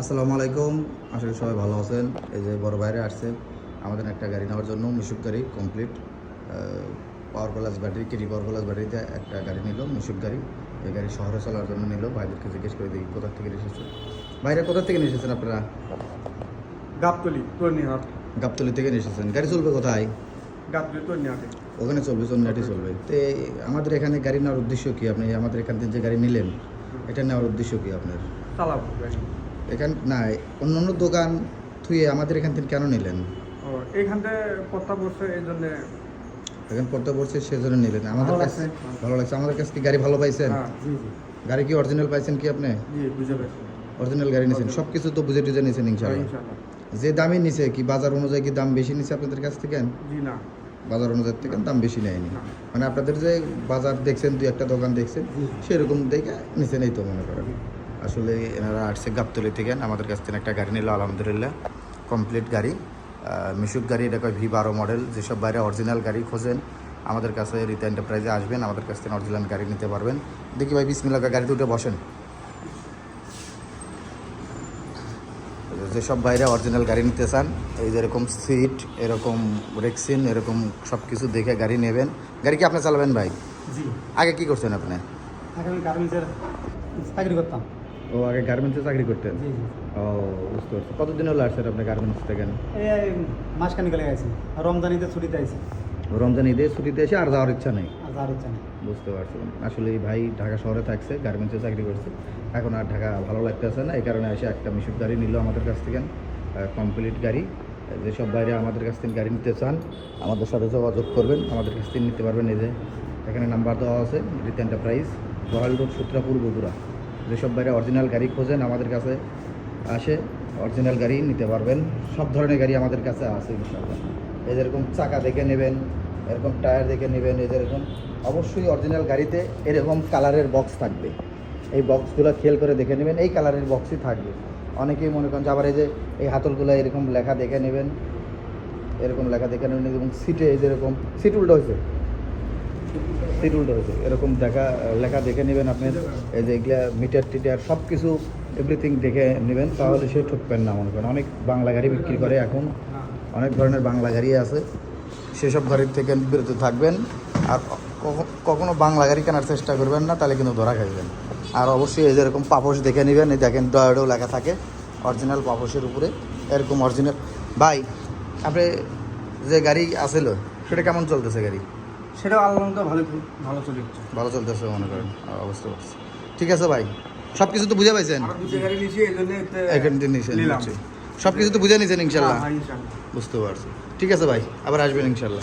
আসসালামু আলাইকুম। আশা করি সবাই ভালো আছেন। এই যে বড় বাইরে আসছে আমাদের একটা গাড়ি নেওয়ার জন্য মিশুক গাড়ি complete power plus battery KT power plus ব্যাটারিতে একটা গাড়ি নিল মিশুক গাড়ি। এই গাড়ি শহরে চলার জন্য নিল। ভাইদেরকে জিজ্ঞেস করে দেখি কোথা থেকে এসেছে। বাইরে কোথা থেকে এসেছেন আপনারা? গাবতলি তর্নিহাট। গাবতলি থেকে এসেছেন। গাড়ি চলবে কোথায়? গাবতলি তর্নিহাটে। ওখানে চলবে চন্নাটি চলবে। তো আমাদের এখানে গাড়ি নেওয়ার উদ্দেশ্য কি? আপনি আমাদের এখান থেকে যে গাড়ি নিলেন এটা নেওয়ার উদ্দেশ্য কি আপনার? চালাবো এখান না অন্য অন্য দোকান থুয়ে আমাদের এখান থেকে কেন নিলেন? ও বলছে এই জন্য এখন পড়তে পড়ছে সেজন্য নিলেন। আমাদের কাছে। ভালো লাগছে। আমাদের কাছে কি গাড়ি ভালো পাইছেন? হ্যাঁ গাড়ি কি অরিজিনাল পাইছেন কি আপনি? অরিজিনাল গাড়ি নিয়েছেন সব কিছু তো বুঝে টুঝে নিয়েছেন হ্যাঁ, ইনশাআল্লাহ। যে দামই নিছে কি বাজার অনুযায়ী কি দাম বেশি নিছে আপনাদের কাছ থেকে? জি না। বাজার অনুযায়ী থেকে দাম বেশি নেয়নি। মানে আপনাদের যে বাজার দেখছেন দুই একটা দোকান দেখছেন সেরকম দেখে নিছেন এই তো মনে করেন। আসলে এনারা আসছে গাবতলি থেকে আমাদের কাছ থেকে একটা গাড়ি নিল আলহামদুলিল্লাহ। কমপ্লিট গাড়ি। মিশুক গাড়ি এটা কয় ভি বারো মডেল যেসব বাইরে অরিজিনাল গাড়ি খোঁজেন আমাদের কাছে রিতা এন্টারপ্রাইজে আসবেন আমাদের কাছ থেকে অরিজিনাল গাড়ি নিতে পারবেন। দেখি ভাই বিসমিল্লা গাড়ি দুটো বসেন। যেসব বাইরে অরিজিনাল গাড়ি নিতে চান এই যেরকম সিট এরকম রেক্সিন এরকম সব কিছু দেখে গাড়ি নেবেন। গাড়ি কি আপনি চালাবেন ভাই? আগে কি করছেন আপনি? আগে আমি গার্মেন্টসের চাকরি করতাম। ও আগে গার্মেন্টসে চাকরি করতেন? জি জি ও বুঝতে পারছি। কতদিন হলো আসছেন আপনি গার্মেন্টস থেকে? এই মাসখানি গেলে গেছি। রমজানিতে ছুটিতে আইছি। রমজান ঈদে ছুটিতে এসে আর যাওয়ার ইচ্ছা নেই? আর যার ইচ্ছা নেই। বুঝতে পারছি। আসলে এই ভাই ঢাকা শহরে থাকছে গার্মেন্টসে চাকরি করছে। এখন আর ঢাকা ভালো লাগতেছে না এই কারণে এসে একটা মিশুক গাড়ি নিল আমাদের কাছ থেকে কমপ্লিট গাড়ি। যেসব বাইরে আমাদের কাছ থেকে গাড়ি নিতে চান আমাদের সাথে যোগাযোগ করবেন আমাদের কাছ থেকে নিতে পারবেন এই যে এখানে নাম্বার দেওয়া আছে Rit Enterprise Royal Road Sutrapur Bogura. যেসব বাইরে অরিজিনাল গাড়ি খোঁজেন আমাদের কাছে আসে অরিজিনাল গাড়ি নিতে পারবেন। সব ধরনের গাড়ি আমাদের কাছে আছে ইনশাআল্লাহ। এই যেরকম চাকা দেখে নেবেন, এরকম টায়ার দেখে নেবেন, এই যেরকম অবশ্যই অরিজিনাল গাড়িতে এরকম কালারের বক্স থাকবে। এই বক্সগুলো খেয়াল করে দেখে নেবেন, এই কালারের বক্সই থাকবে। অনেকেই মনে করেন যে আবার এই যে এই হাতলগুলো এরকম লেখা দেখে নেবেন, এরকম লেখা দেখে নেবেন, এবং সিটে এই যেরকম সিট উল্টো হয়েছে। সিট উল্টো হয়েছে এরকম দেখা, লেখা দেখে নেবেন আপনি। এই যে এগুলা মিটার টিটার সব কিছু এভরিথিং দেখে নেবেন। তাহলে সে ঠকবেন না মনে করেন। অনেক বাংলা গাড়ি বিক্রি করে এখন। অনেক ধরনের বাংলা গাড়ি আছে। সেসব গাড়ির থেকে বিরত থাকবেন। আর কখ- কখনো বাংলা গাড়ি কেনার চেষ্টা করবেন না, তাহলে কিন্তু ধরা খাইবেন। আর অবশ্যই এই যেরকম পাপোশ দেখে নেবেন। এই দেখেন ডয়েডও লেখা থাকে অরিজিনাল পাপোশের উপরে। এরকম অরিজিনাল ভাই, আপনি যে গাড়ি আছিল সেটা কেমন চলতেছে গাড়ি? সেটাও আল্লাহ ভালো ভালো চলে যাচ্ছে ভালো চলতেছে মনে করেন বুঝতে পারছি ঠিক আছে ভাই সব কিছু তো বুঝে পাইছেন? এখান থেকে নিয়েছেন সব কিছু তো বুঝে নিয়েছেন ইনশাল্লাহ। হ্যাঁ, বুঝতে পারছি। ঠিক আছে ভাই আবার আসবেন ইনশাল্লাহ।